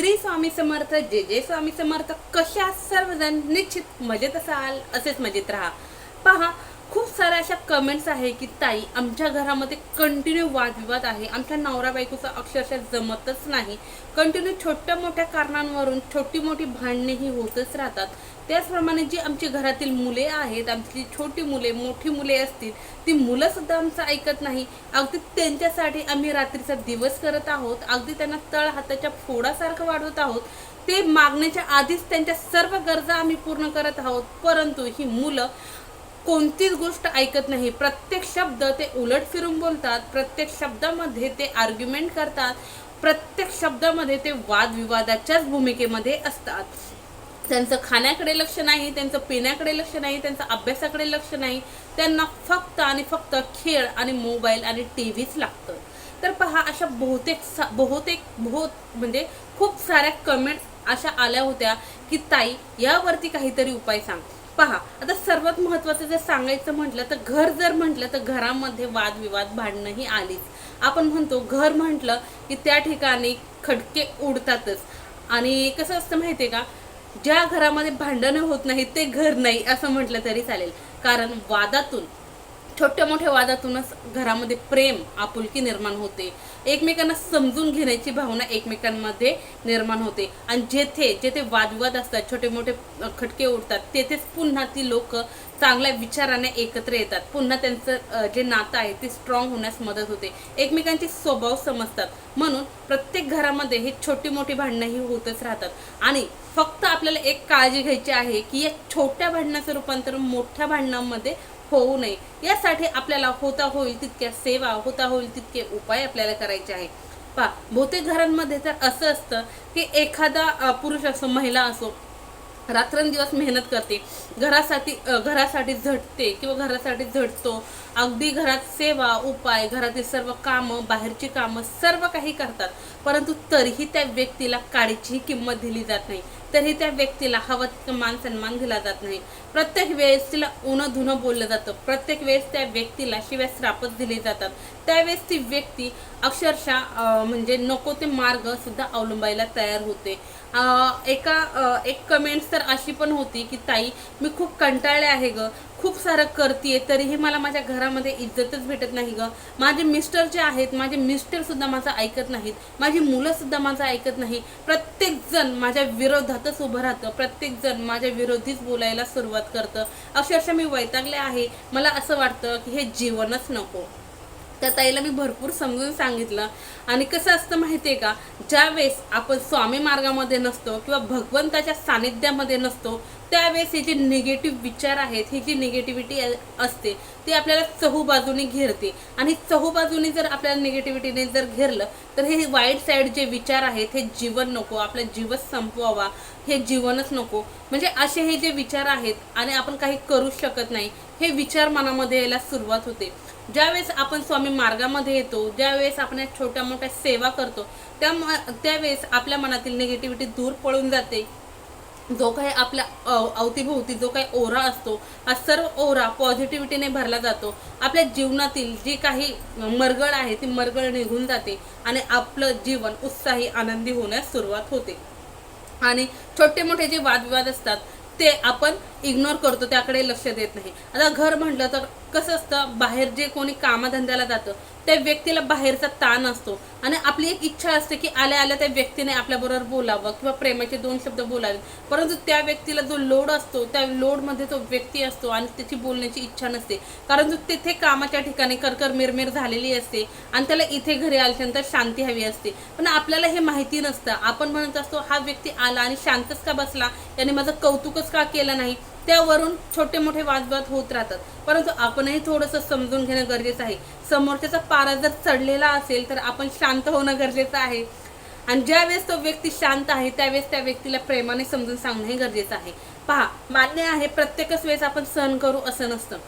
श्री स्वामी समर्थ जे जे स्वामी समर्थ कशा सर्वजण निश्चित मजेत असाल? असेच मजेत राहा. पहा खूप साऱ्या अशा कमेंट्स आहे की ताई आमच्या घरामध्ये कंटिन्यू वादविवाद आहे. आमच्या नवरा बायकोचं अक्षरशः जमतच नाही. कंटिन्यू छोट्या मोठ्या कारणांवरून छोटी मोठी भांडणेही होतच राहतात. त्याचप्रमाणे जी आमची घरातील मुले आहेत आमची छोटी मुले मोठी मुले असतील ती मुलंसुद्धा आमचं ऐकत नाही. अगदी त्यांच्यासाठी आम्ही रात्रीचा दिवस करत आहोत. अगदी त्यांना तळ हाताच्या फोडासारखं वाढवत आहोत. ते मागण्याच्या आधीच त्यांच्या सर्व गरजा आम्ही पूर्ण करत आहोत. परंतु ही मुलं कोणतीच गोष्ट ऐकत नाही. प्रत्येक शब्द ते उलट फिरून बोलतात. प्रत्येक शब्दामध्ये ते आर्ग्युमेंट करतात. प्रत्येक शब्दामध्ये ते वादविवादाच्याच भूमिकेमध्ये असतात. त्यांचं खाण्याकडे लक्ष नाही त्यांचं पिण्याकडे लक्ष नाही त्यांचं अभ्यासाकडे लक्ष नाही. त्यांना फक्त आणि फक्त खेळ आणि मोबाईल आणि टी व्हीच लागतं. तर पहा अशा बहुतेक सा बहुतेक बहुत म्हणजे खूप साऱ्या कमेंट्स अशा आल्या होत्या की ताई यावरती काहीतरी उपाय सांग. पहा आता सर्वात महत्त्वाचं जर सांगायचं म्हटलं तर घर जर म्हटलं तर घरामध्ये वादविवाद भांडणं ही आलीच. आपण म्हणतो घर म्हटलं की त्या ठिकाणी खटके उडतातच. आणि कसं असतं माहिती आहे का? ज्या घरामध्ये भांडणं होत नाहीत ते घर नाही असं म्हटलं तरी चालेल. कारण वादातून छोट्या मोठ्या वादातूनच घरामध्ये प्रेम आपुलकी निर्माण होते. एकमेकांना समजून घेण्याची भावना एकमेकांमध्ये निर्माण होते. आणि जेथे जेथे वादविवाद असतात छोटे मोठे खटके उडतात तेथेच पुन्हा ती लोक चांगल्या विचाराने एकत्र येतात. पुन्हा त्यांचं जे नातं आहे ते स्ट्रॉंग होण्यास मदत होते. एकमेकांचे स्वभाव समजतात. म्हणून प्रत्येक घरामध्ये हे छोटी मोठी भांडणं ही होतच राहतात. आणि फक्त आपल्याला एक काळजी घ्यायची आहे की या छोट्या भांडणाचं रूपांतर मोठ्या भांडणांमध्ये होऊ नये. यासाठी आपल्याला होता होईल तितक्या सेवा होता होईल तितके उपाय आपल्याला करायचे आहे पहा बहुतेक घरांमध्ये तर असं असतं की एखादा पुरुष असो महिला असो रात्रंदिवस मेहनत करते. घरासाठी घरासाठी झटते किंवा घरासाठी झटतो. अगदी घरात सेवा उपाय घरातील सर्व कामं बाहेरची कामं सर्व काही करतात. परंतु तरीही त्या व्यक्तीला काळीचीही किंमत दिली जात नाही. तरी त्या व्यक्तीला हवं तितकं मान सन्मान दिला जात नाही. प्रत्येक वेळेस तिला उनं धुणं बोललं जातं. प्रत्येक वेळेस त्या व्यक्तीला शिव्या श्रापच दिले जातात. त्यावेळेस ती व्यक्ती अक्षरशः म्हणजे नको ते मार्ग सुद्धा अवलंबायला तयार होते. एका एक कमेंट्स तर अशी पण होती की ताई मी खूप कंटाळले आहे ग. खूप सारं करते तरीही मला माझ्या घरामध्ये इज्जतच भेटत नाही ग. माझे मिस्टर जे आहेत माझे मिस्टरसुद्धा माझं ऐकत नाहीत. माझी मुलंसुद्धा माझं ऐकत नाही. प्रत्येकजण माझ्या विरोधातच उभं राहतं. प्रत्येकजण माझ्या विरोधीच बोलायला सुरुवात करतं. अक्षरशः मी वैतागले आहे. मला असं वाटतं की हे जीवनच नको. त्या ताईला मी भरपूर समजून सांगितलं. आणि कसं असतं माहिती आहे का ज्यावेळेस आपण स्वामी मार्गामध्ये नसतो किंवा भगवंताच्या सानिध्यामध्ये नसतो त्यावेळेस हे जे निगेटिव्ह विचार आहेत ही जी निगेटिव्हिटी असते ती आपल्याला चहूबाजूने घेरते. आणि चहूबाजूने जर आपल्याला निगेटिव्हिटीने जर घेरलं तर हे वाईट साईड जे विचार आहेत हे जीवन नको आपला जीवच संपवावा हे जीवनच नको. म्हणजे असे हे जे विचार आहेत आणि आपण काही करू शकत नाही हे विचार मनामध्ये यायला सुरुवात होते. ज्यावेळेस आपण स्वामी मार्गामध्ये येतो ज्यावेळेस आपण या छोट्या मोठ्या सेवा करतो त्या त्यावेळेस आपल्या मनातील निगेटिव्हिटी दूर पळून जाते. जो काही आपल्या अवतीभोवती जो काही ओरा असतो हा सर्व ओरा पॉझिटिव्हिटीने भरला जातो. आपल्या जीवनातील जी काही मरगळ आहे ती मरगळ निघून जाते आणि आपलं जीवन उत्साही आनंदी होण्यास सुरुवात होते. आणि छोटे मोठे जे वादविवाद असतात ते आपण इग्नोर करतो त्याकडे लक्ष देत नाही. आता घर म्हटलं तर कसं असतं बाहेर जे कोणी कामाधंद्याला जातं त्या व्यक्तीला बाहेरचा ताण असतो. आणि आपली एक इच्छा असते की आल्या आल्या त्या व्यक्तीने आपल्याबरोबर बोलावं किंवा प्रेमाचे दोन शब्द बोलावे परंतु त्या व्यक्तीला जो लोड असतो त्या लोडमध्ये तो व्यक्ती असतो आणि त्याची बोलण्याची इच्छा नसते. कारण तिथे कामाच्या ठिकाणी करकर मिरमिर झालेली असते आणि त्याला इथे घरी आल्यानंतर शांती हवी असते. पण आपल्याला हे माहिती नसतं. आपण म्हणत असतो हा व्यक्ती आला आणि शांतच का बसला? याने माझं कौतुकच का केलं नाही? त्यावरून छोटे मोठे वादविवाद होत राहतात. परंतु आपणही थोडंसं समजून घेणं गरजेचं आहे. समोरच्याचा पारा जर चढलेला असेल तर आपण शांत होणं गरजेचं आहे. आणि ज्यावेळेस तो व्यक्ती शांत आहे त्यावेळेस त्या व्यक्तीला प्रेमाने समजून सांगणंही गरजेचं आहे. पहा मान्य आहे प्रत्येकच वेळेस आपण सहन करू असं नसतं.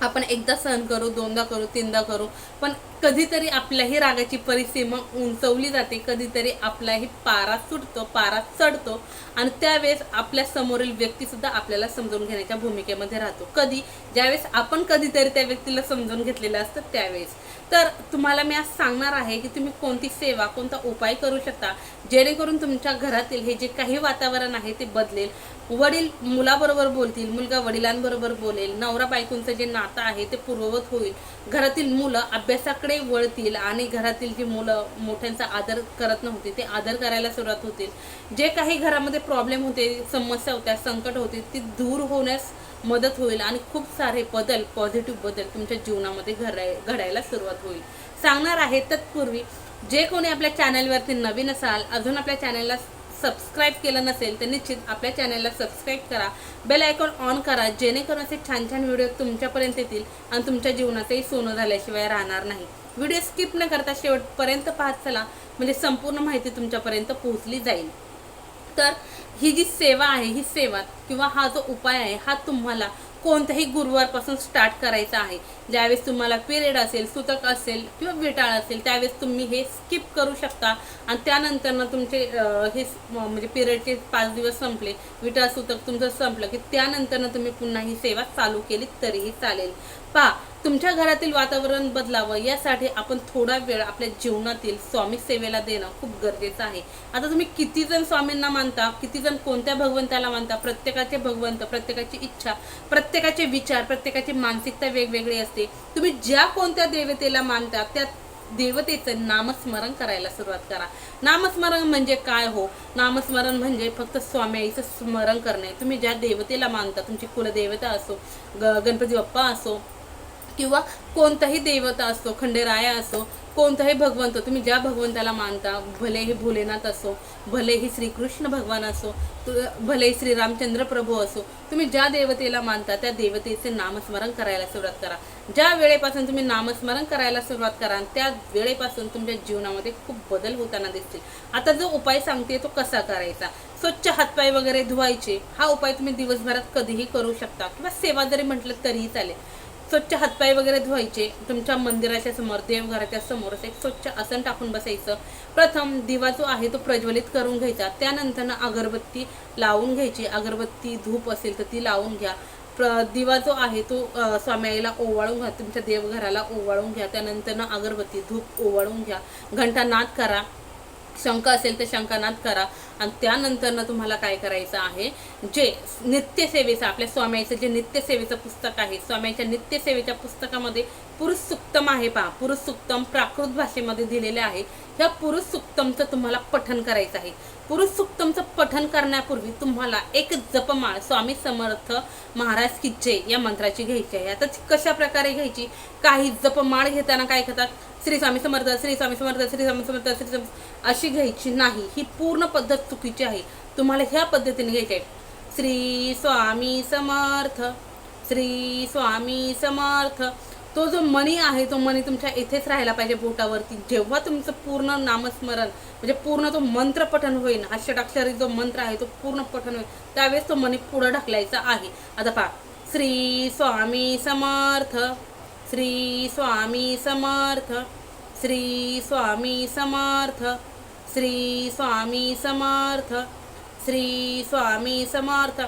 आपण एकदा सहन करू दोनदा करू तीनदा करू पण कधीतरी आपल्याही रागाची परिसीमा उंचवली जाते कधीतरी आपलाही पारा सुटतो पारा चढतो आणि त्यावेळेस आपल्या समोरील व्यक्ती सुद्धा आपल्याला समजून घेण्याच्या भूमिकेमध्ये राहतो. कधी? ज्यावेळेस आपण कधीतरी त्या व्यक्तीला समजून घेतलेलं असतं त्यावेळेस. तर तुम्हाला मी आज सांगणार आहे की तुम्ही कोणती सेवा कोणता उपाय करू शकता जेणेकरून तुमच्या घरातील हे जे काही वातावरण आहे ते बदलेल. वडील मुलाबरोबर बोलतील मुलगा वडिलांबरोबर बोलेल नवरा बायकोंचं जे नातं आहे ते पूर्ववत होईल. घरातील मुलं अभ्यासाकडे वळतील आणि घरातील जी मुलं मोठ्यांचा आदर करत नव्हती ते आदर करायला सुरुवात होतील. जे काही घरामध्ये प्रॉब्लेम होते समस्या होत्या संकट होते ती दूर होण्यास मदत होईल आणि खूप सारे बदल पॉझिटिव्ह बदल तुमच्या जीवनामध्ये घडाय घडायला सुरुवात होईल. सांगणार आहे तत्पूर्वी जे कोणी आपल्या चॅनलवरती नवीन असाल अजून आपल्या चॅनलला सबस्क्राईब केलं नसेल तर निश्चित आपल्या चॅनलला सबस्क्राईब करा. बेल आयकॉन ऑन करा जेणेकरून असे छान छान व्हिडिओ तुमच्यापर्यंत येतील आणि तुमच्या जीवनातही सोनं झाल्याशिवाय राहणार नाही. व्हिडिओ स्किप न करता शेवटपर्यंत पाहत चला म्हणजे संपूर्ण माहिती तुमच्यापर्यंत पोहोचली जाईल. तर ही जी सेवा आहे ही सेवा किंवा हा जो उपाय आहे हा तुम्हाला कोणत्याही गुरुवारपासून स्टार्ट करायचा आहे. ज्यावेळेस तुम्हाला पिरियड असेल सुतक असेल किंवा विटाळ असेल त्यावेळेस तुम्ही हे स्किप करू शकता. आणि त्यानंतरनं तुमचे हे म्हणजे पिरियडचे पाच दिवस संपले विटाळ सुतक तुमचं संपलं की त्यानंतरनं तुम्ही पुन्हा ही सेवा चालू केली तरीही चालेल. पहा तुमच्या घरातील वातावरण बदलावं यासाठी आपण थोडा वेळ आपल्या जीवनातील स्वामी सेवेला देणं खूप गरजेचं आहे. आता तुम्ही किती जण स्वामींना मानता किती जण कोणत्या भगवंताला मानता? प्रत्येकाचे भगवंत प्रत्येकाची इच्छा प्रत्येकाचे विचार प्रत्येकाची मानसिकता वेगवेगळी असते. तुम्ही ज्या कोणत्या देवतेला मानता त्या देवतेचं नामस्मरण करायला सुरुवात करा. नामस्मरण म्हणजे काय हो? नामस्मरण म्हणजे फक्त स्वामी आईचं स्मरण करणे. तुम्ही ज्या देवतेला मानता तुमची कुलदेवता असो ग गणपती बाप्पा असो किंवा कोणताही देवता असो खंडेराया असो कोणताही भगवंत तुम्ही ज्या भगवंताला मानता भले हे भोलेनाथ असो भलेही श्रीकृष्ण भगवान असो भलेही भले श्री रामचंद्र प्रभू असो तुम्ही ज्या देवतेला मानता त्या देवतेचे नामस्मरण करायला सुरुवात करा. ज्या वेळेपासून तुम्ही नामस्मरण करायला सुरुवात करा त्या वेळेपासून तुमच्या जीवनामध्ये खूप बदल होताना दिसतील. आता जो उपाय सांगते तो कसा करायचा? स्वच्छ हातपाय वगैरे धुवायचे हा उपाय तुम्ही दिवसभरात कधीही करू शकता. किंवा सेवा जरी म्हटलं तरीही चालेल. स्वच्छ हातपाय वगैरे धुवायचे. तुमच्या मंदिराच्या समोर देवघराच्या समोरच एक स्वच्छ आसन टाकून बसायचं. प्रथम दिवा जो आहे तो प्रज्वलित करून घ्यायचा. त्यानंतर अगरबत्ती लावून घ्यायची. अगरबत्ती धूप असेल तर ती लावून घ्या. प्र दिवा जो आहे तो स्वाम्याईला ओवाळून घ्या. तुमच्या देवघराला ओवाळून घ्या. त्यानंतर अगरबत्ती धूप ओवाळून घ्या. घंटा नाद करा. शंका असेल तर शंकानाद करा. आणि त्यानंतरनं तुम्हाला काय करायचं आहे? जे नित्यसेवेचं आपल्या स्वामीचं जे नित्यसेवेचं पुस्तक आहे स्वामीच्या नित्यसेवेच्या पुस्तकामध्ये पुरुष सुक्तम आहे पहा. पुरुष सुक्तम प्राकृत भाषेमध्ये दिलेले आहे. ह्या पुरुष सुक्तमचं तुम्हाला पठन करायचं आहे. पुरुष सुक्तमचं पठन करण्यापूर्वी तुम्हाला एक जपमाळ स्वामी समर्थ महाराज किच्चे या मंत्राची घ्यायची आहे. आता ती कशा प्रकारे घ्यायची? काही जपमाळ घेताना काय करतात? श्री स्वामी समर्थ श्री स्वामी समर्थ श्री स्वामी समर्थ श्री स्वामी अशी घ्यायची नाही. ही पूर्ण पद्धत चुकीची आहे. तुम्हाला ह्या पद्धतीने घ्यायची आहे श्री स्वामी समर्थ श्री स्वामी समर्थ. तो जो मणी आहे तो मणी तुमच्या इथेच राहायला पाहिजे बोटावरती. जेव्हा तुमचं पूर्ण नामस्मरण म्हणजे पूर्ण तो मंत्र पठन होईल हा जो मंत्र आहे तो पूर्ण पठन होईल. त्यावेळेस तो मणी पुढं ढकलायचा आहे. आता पहा. श्री स्वामी समर्थ श्री स्वामी समर्थ. श्री स्वामी समर्थ श्री स्वामी समर्थ श्री स्वामी समर्थ.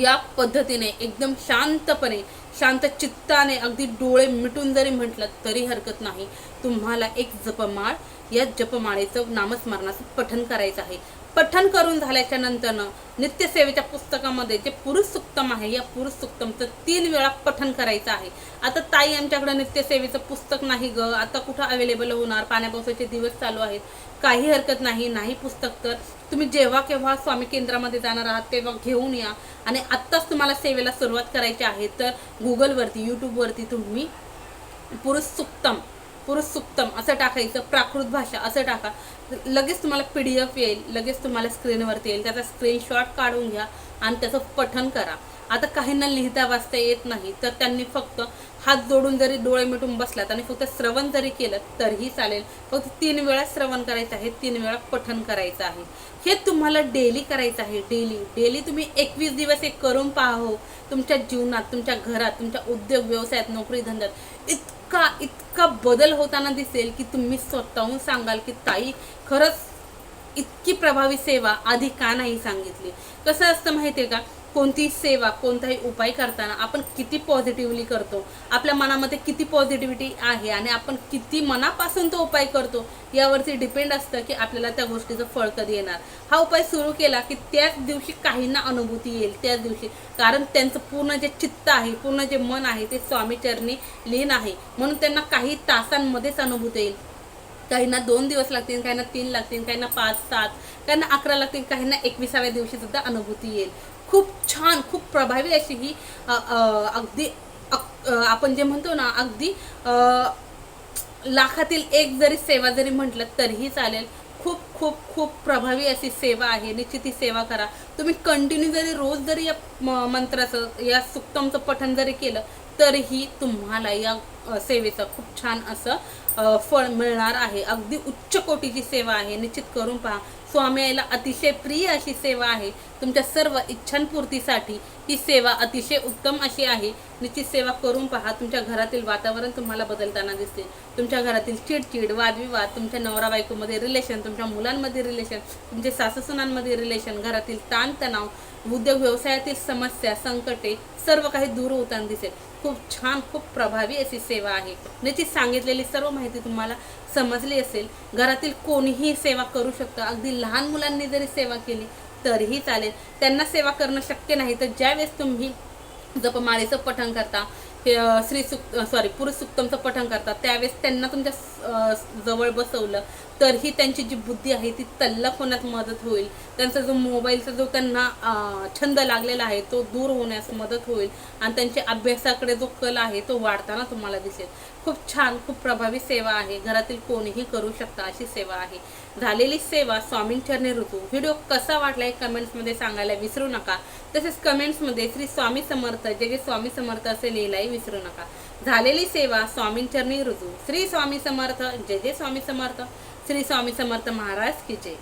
या पद्धतीने एकदम शांतपणे शांत चित्ताने अगदी डोळे मिटून जरी म्हटलं तरी हरकत नाही. तुम्हाला एक जपमाळ या जपमाळेचं नामस्मरणाचं पठन करायचं आहे. पठन करून झाल्याच्या नंतरनं नित्यसेवेच्या पुस्तकामध्ये जे पुरुष सुक्तम आहे या पुरुष सुक्तमचं तीन वेळा पठन करायचं आहे. आता ताई आमच्याकडं नित्यसेवेचं पुस्तक नाही ग. आता कुठं अवेलेबल होणार? पाण्या पावसाचे दिवस चालू आहेत. काही हरकत नाही नाही पुस्तक तर. तुम्ही जेव्हा केव्हा स्वामी केंद्रामध्ये जाणार आहात तेव्हा घेऊन या. आणि आत्ताच तुम्हाला सेवेला सुरुवात करायची आहे तर गुगलवरती यूट्यूबवरती तुम्ही पुरुष सुक्तम पुरुष असं टाकायचं. प्राकृत भाषा असं टाका. लगेच तुम्हाला पी डी एफ येईल लगेच तुम्हाला स्क्रीनवरती येईल. त्याचा स्क्रीनशॉट काढून घ्या आणि त्याचं पठन करा. आता काहींना लिहिता वाचता येत नाही तर त्यांनी फक्त हात जोडून जरी डोळे मिटून बसलात आणि फक्त श्रवण जरी केलं तरीही चालेल. फक्त तीन वेळा श्रवण करायचं आहे तीन वेळा पठन करायचं आहे. हे तुम्हाला डेली करायचं आहे डेली डेली तुम्ही एकवीस दिवस हे करून पाहो हो. तुमच्या जीवनात तुमच्या घरात तुमच्या उद्योग व्यवसायात नोकरी धंद्यात इत इतका इतका बदल होताना दिसेल की तुम्ही स्वतःहून सांगाल की ताई खरंच इतकी प्रभावी सेवा आधी का नाही सांगितली? कसं असतं माहिती आहे का? कोणतीही सेवा कोणताही उपाय करताना आपण किती पॉझिटिव्हली करतो आपल्या मनामध्ये किती पॉझिटिव्हिटी आहे आणि आपण किती मनापासून तो उपाय करतो यावरती डिपेंड असतं की आपल्याला त्या गोष्टीचं फळ कधी येणार. हा उपाय सुरू केला की त्याच दिवशी काहींना अनुभूती येईल त्याच दिवशी. कारण त्यांचं पूर्ण जे चित्त आहे पूर्ण जे मन आहे ते स्वामीचरणी लीन आहे. म्हणून त्यांना काही तासांमध्येच अनुभूती येईल. काहींना दोन दिवस लागतील काहींना तीन लागतील काहींना पाच सात काहींना अकरा लागतील काहींना एकविसाव्या दिवशी सुद्धा अनुभूती येईल. खूप छान खूप प्रभावी अशी ही अगदी आपण जे म्हणतो ना अगदी लाखातील एक जरी सेवा जरी म्हटलं तरीही चालेल. खूप खूप खूप प्रभावी अशी सेवा आहे. निश्चित ही सेवा करा. तुम्ही कंटिन्यू जरी रोज जरी या मंत्राचं या सुक्तमचं पठण जरी केलं तरीही तुम्हाला या सेवेचं खूप छान असं फळ मिळणार आहे. अगदी उच्च कोटीची सेवा आहे. निश्चित करून पहा. स्वामी आईला अतिशय प्रिय अशी सेवा आहे. तुमच्या सर्व इच्छांपूर्तीसाठी ही सेवा अतिशय उत्तम अशी आहे. निश्चित सेवा करून पहा तुमच्या घरातील वातावरण तुम्हाला बदलताना दिसते. तुमच्या घरातील चिडचिड वादविवाद तुमच्या नवरा बायकोमध्ये रिलेशन तुमच्या मुलांमध्ये रिलेशन तुमच्या सासूसुनांमध्ये रिलेशन घरातील ताणतणाव उद्योग व्यवसायातील समस्या संकटे सर्व काही दूर होताना दिसेल. खूप छान खूप प्रभावी अशी सेवा आहे. निश्चित सांगितलेली सर्व माहिती तुम्हाला समजली असेल. घरातील कोणीही सेवा करू शकतं. अगदी लहान मुलांनी जरी सेवा केली तरीही चालेल. त्यांना सेवा करणं शक्य नाही. तर ज्यावेळेस तुम्ही जपमाळेचं पठण करता हे श्री सुक्त सॉरी पुरुषसुक्तमचं पठण करतात. त्यावेळेस त्यांना तुमच्या जवळ बसवलं. तरीही त्यांची जी बुद्धी आहे ती तल्लख होण्यास मदत होईल. त्यांचा जो मोबाईलचा जो त्यांना छंद लागलेला आहे तो दूर होण्यास मदत होईल. आणि त्यांच्या अभ्यासाकडे जो कल आहे तो वाढताना तुम्हाला दिसेल. खूप छान खूप प्रभावी सेवा आहे. घरातील कोणीही करू शकता अशी सेवा आहे. झालेली सेवा स्वामींचरणी ऋतू. व्हिडिओ कसा वाटला हे कमेंट्समध्ये सांगायला विसरू नका. तसेच कमेंट्समध्ये श्री स्वामी समर्थ जे जे स्वामी समर्थ असे लिहिलाही विसरू नका. झालेली सेवा स्वामींचरणी ऋतू. श्री स्वामी समर्थ जय जय स्वामी समर्थ. श्री स्वामी समर्थ महाराज की जय.